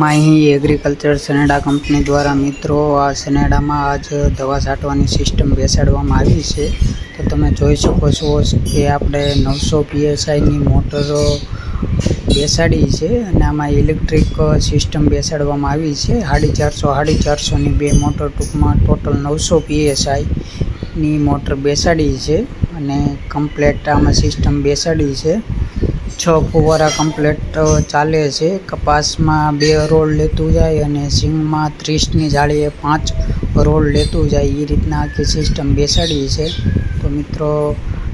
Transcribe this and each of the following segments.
Mahi agriculture સનેડા company દ્વારા મિત્રો આ સનેડામાં આજ દવા છાંટવાની સિસ્ટમ બેસાડવામાં આવી છે. તો તમે જોઈ શકો છો કે આપણે નવસો પીએસઆઈની મોટરો બેસાડી છે અને આમાં ઇલેક્ટ્રિક સિસ્ટમ બેસાડવામાં આવી છે. સાડી ચારસો, સાડી ચારસોની બે મોટર ટૂંકમાં ટોટલ નવસો પીએસઆઈની મોટર બેસાડી છે અને કમ્પ્લેટ આમાં સિસ્ટમ બેસાડી છે. છ ફુવારા કમ્પ્લેટ ચાલે છે. કપાસમાં બે રોલ લેતું જાય અને સિંગમાં ત્રીસની જાળીએ પાંચ રોલ લેતું જાય. એ રીતના આખી સિસ્ટમ બેસાડી છે. તો મિત્રો,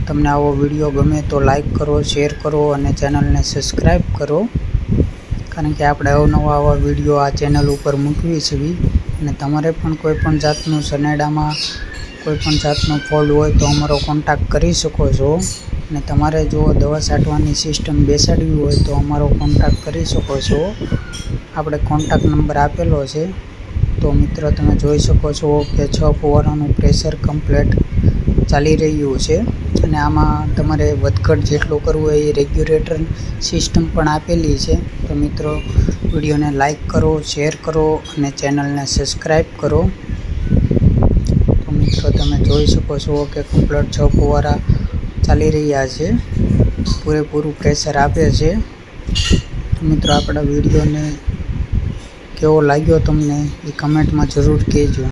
તમને આવો વીડિયો ગમે તો લાઈક કરો, શેર કરો અને ચેનલને સબસ્ક્રાઈબ કરો. કારણ કે આપણે અવનવા આવા વીડિયો આ ચેનલ ઉપર મૂકવી છીએ અને તમારે પણ કોઈ પણ જાતનું સનેડામાં કોઈ પણ જાતનો ફોલ્ટ હોય તો અમારો કોન્ટેક્ટ કરી શકો છો. અને તમારે જો દવા છાંટવાની સિસ્ટમ બેસાડવી હોય તો અમારો કોન્ટેક્ટ કરી શકો છો. આપણે કોન્ટેક્ટ નંબર આપેલો છે. તો મિત્રો, તમે જોઈ શકો છો કે છ ફુવારાનું પ્રેશર કમ્પ્લેટ ચાલી રહ્યું છે. અને આમાં તમારે વધઘટ જેટલું કરવું હોય એ રેગ્યુલેટર સિસ્ટમ પણ આપેલી છે. તો મિત્રો, વિડીયોને લાઈક કરો શેર કરો અને ચેનલને સબસ્ક્રાઈબ કરો. તો મિત્રો, તમે જોઈ શકો છો કે કમ્પ્લેટ છ ફુવારા ચાલી રહ્યા છે. પૂરેપૂરું પ્રેશર આપે છે. મિત્રો, આપણા વિડીયોને કેવો લાગ્યો તમને? એ કમેન્ટમાં જરૂર કહેજો.